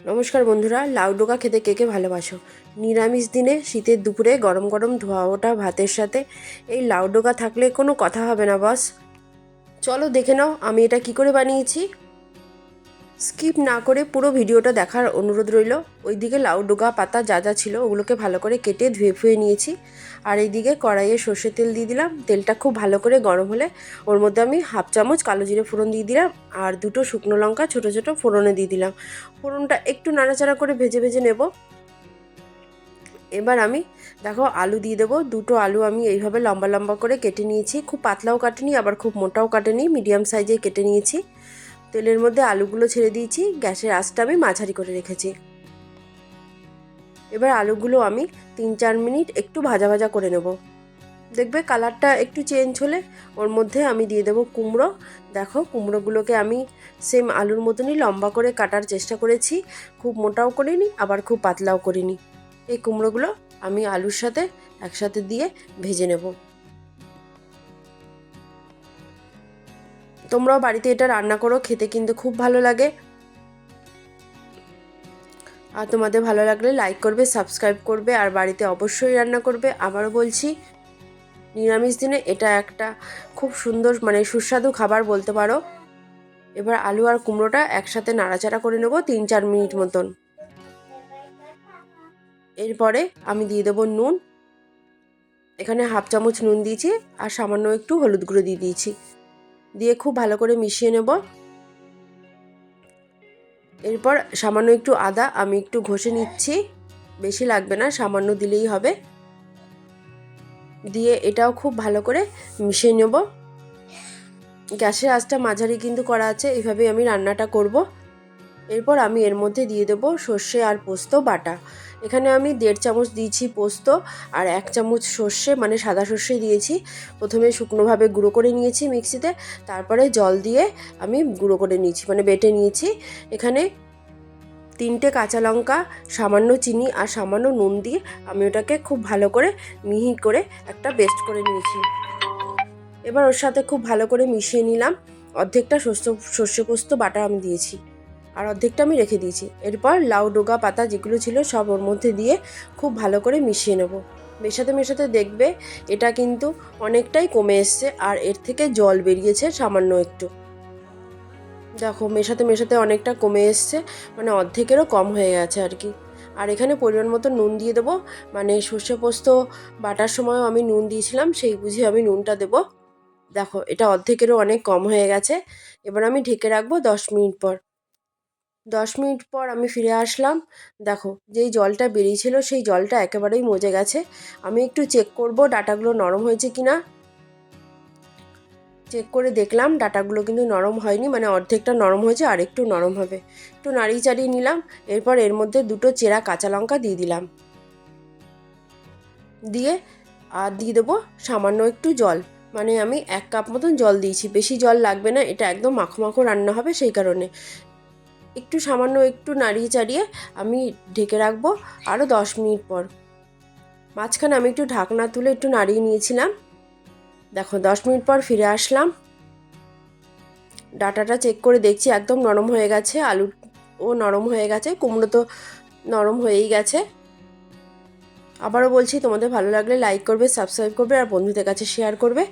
নমস্কার বন্ধুরা লাউডোকা খেতে কে কে ভালোবাসো? নিরামিষ দিনে শীতের দুপুরে গরম গরম ধোয়া ওঠা ভাতের সাথে। এই লাউডোকা থাকলে কোনো কথা হবে না বস চলো দেখে নাও আমি এটা কি করে বানিয়েছি। স্কিপ না করে পুরো ভিডিওটা দেখার অনুরোধ রইল। ওইদিকে লাউ ডোকা পাতা যা যা ছিল ওগুলোকে ভালো করে কেটে ধুয়ে ফুয়ে নিয়েছি। আর এইদিকে কড়াইয়ে সর্ষের তেল দিয়ে দিলাম। তেলটা খুব ভালো করে গরম হলে ওর মধ্যে আমি হাফ চামচ কালো জিরে ফোড়ন দিয়ে দিলাম আর দুটো শুকনো লঙ্কা ছোটো ছোটো ফোড়নে দিয়ে দিলাম। ফোড়নটা একটু নাড়াচাড়া করে ভেজে ভেজে নেব। এবার আমি দেখো আলু দিয়ে দেবো। দুটো আলু আমি এইভাবে লম্বা লম্বা করে কেটে নিয়েছি। খুব পাতলাও কাটেনি, আবার খুব মোটাও কাটেনি, মিডিয়াম সাইজে কেটে নিয়েছি। তেলের মধ্যে আলুগুলো ছেড়ে দিয়েছি, গ্যাসের আঁচটা আমি মাঝারি করে রেখেছি। এবার আলুগুলো আমি তিন চার মিনিট একটু ভাজা ভাজা করে নেব। দেখবে কালারটা একটু চেঞ্জ হলে ওর মধ্যে আমি দিয়ে দেবো কুমড়ো। দেখো, কুমড়োগুলোকে আমি সেম আলুর মতনই লম্বা করে কাটার চেষ্টা করেছি, খুব মোটাও করিনি, আবার খুব পাতলাও করিনি। এই কুমড়োগুলো আমি আলুর সাথে একসাথে দিয়ে ভেজে নেব। তোমরাও বাড়িতে এটা রান্না করো, খেতে কিন্তু খুব ভালো লাগে। আর তোমাদের ভালো লাগলে লাইক করবে সাবস্ক্রাইব করবে, আর বাড়িতে অবশ্যই রান্না করবে। আবারও বলছি, নিরামিষ দিনে এটা একটা খুব সুন্দর মানে সুস্বাদু খাবার বলতে পারো। এবার আলু আর কুমড়োটা একসাথে নাড়াচাড়া করে নেব তিন চার মিনিট মতন। এরপরে আমি দিয়ে দেবো নুন। এখানে হাফ চামচ নুন দিয়েছি, আর সামান্য একটু হলুদ গুঁড়ো দিয়ে দিয়েছি। দিয়ে খুব ভালো করে মিশিয়ে নেব। এরপর সামান্য একটু আদা আমি একটু ঘষে নিচ্ছি। বেশি লাগবে না, সামান্য দিলেই হবে। দিয়ে এটাও খুব ভালো করে মিশিয়ে নেব। গ্যাসের আঁচটা মাঝারি কিন্তু করা আছে, এইভাবেই আমি রান্নাটা করব। এরপর আমি এর মধ্যে দিয়ে দেব সর্ষে আর পোস্ত বাটা। এখানে আমি দেড় চামচ দিয়েছি পোস্ত আর এক চামচ সর্ষে মানে সাদা সর্ষে দিয়েছি। প্রথমে শুকনোভাবে গুঁড়ো করে নিয়েছি মিক্সিতে, তারপরে জল দিয়ে আমি গুঁড়ো করে নিয়েছি মানে বেটে নিয়েছি। এখানে তিনটে কাঁচা লঙ্কা, সামান্য চিনি আর সামান্য নুন দিয়ে আমি ওটাকে খুব ভালো করে মিহি করে একটা বেস্ট করে নিয়েছি। এবার ওর সাথে খুব ভালো করে মিশিয়ে নিলাম। অর্ধেকটা শস্য সর্ষে পোস্ত, বাটা আমি দিয়েছি। আর অর্ধেকটা আমি রেখে দিয়েছি। এরপর লাউ ডোগা পাতা যেগুলো ছিল সব ওর মধ্যে দিয়ে খুব ভালো করে মিশিয়ে নেব। মেশাতে মেশাতে দেখবে এটা কিন্তু অনেকটাই কমে এসছে আর এর থেকে জল বেরিয়েছে সামান্য একটু। দেখো, মেশাতে মেশাতে অনেকটা কমে এসছে মানে অর্ধেকেরও কম হয়ে গেছে আর কি। আর এখানে পরিমাণ মতো নুন দিয়ে দেবো মানে সর্ষে পোস্ত বাটার সময়ও আমি নুন দিয়েছিলাম, সেই বুঝে আমি নুনটা দেবো। দেখো, এটা অর্ধেকেরও অনেক কম হয়ে গেছে। এবার আমি ঢেকে রাখব দশ মিনিট পর। দশ মিনিট পর আমি ফিরে আসলাম। দেখো, যেই জলটা বেরিয়েছিল, সেই জলটা একেবারেই মজে গেছে। আমি একটু চেক করব ডাটাগুলো নরম হয়েছে কি না চেক করে দেখলাম, ডাটাগুলো কিন্তু নরম হয়নি মানে অর্ধেকটা নরম হয়েছে, আর একটু নরম হবে। একটু নাড়িয়ে চাড়িয়ে নিলাম, এরপর এর মধ্যে দুটো চেরা কাঁচা লঙ্কা দিয়ে দিলাম। দিয়ে, আর দিয়ে দেবো সামান্য একটু জল। মানে আমি এক কাপ মতন জল দিয়েছি। বেশি জল লাগবে না, এটা একদম মাখো মাখো রান্না হবে, সেই কারণে। একটু সামান্য একটু নাড়িয়ে চাড়িয়ে আমি ঢেকে রাখব আরও দশ মিনিট পর। মাঝখানে আমি একটু ঢাকনা তুলে একটু নাড়িয়ে নিয়েছিলাম। দেখো, দশ মিনিট পর ফিরে আসলাম। ডাটাটা চেক করে দেখছি একদম নরম হয়ে গেছে, আলু ও নরম হয়ে গেছে, কুমড়ো তো নরম হয়েই গেছে। আবারও বলছি, তোমাদের ভালো লাগলে লাইক করবে সাবস্ক্রাইব করবে আর বন্ধুদের কাছে শেয়ার করবে।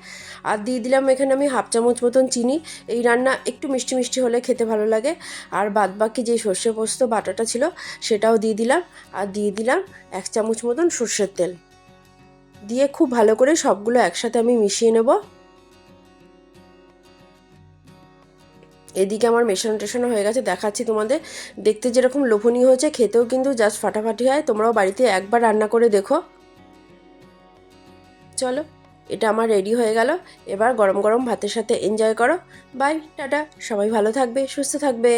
আর দিয়ে দিলাম এখানে আমি হাফ চামচ মতন চিনি। এই রান্না একটু মিষ্টি মিষ্টি হলে খেতে ভালো লাগে। আর বাদ বাকি যে সর্ষে পোস্ত, বাটাটা ছিল, সেটাও দিয়ে দিলাম। আর দিয়ে দিলাম এক চামচ মতন সর্ষের তেল। দিয়ে খুব ভালো করে সবগুলো একসাথে আমি মিশিয়ে নেব। এদিকে আমার মেশানো টেশানো হয়ে গেছে, দেখাচ্ছি তোমাদের। দেখতে যেরকম লোভনীয় হয়েছে, খেতেও কিন্তু জাস্ট ফাটাফাটি হয়। তোমরাও বাড়িতে একবার রান্না করে দেখো। চলো, এটা আমার রেডি হয়ে গেল। এবার গরম গরম ভাতের সাথে এনজয় করো। বাই টাটা। সবাই ভালো থাকবে, সুস্থ থাকবে।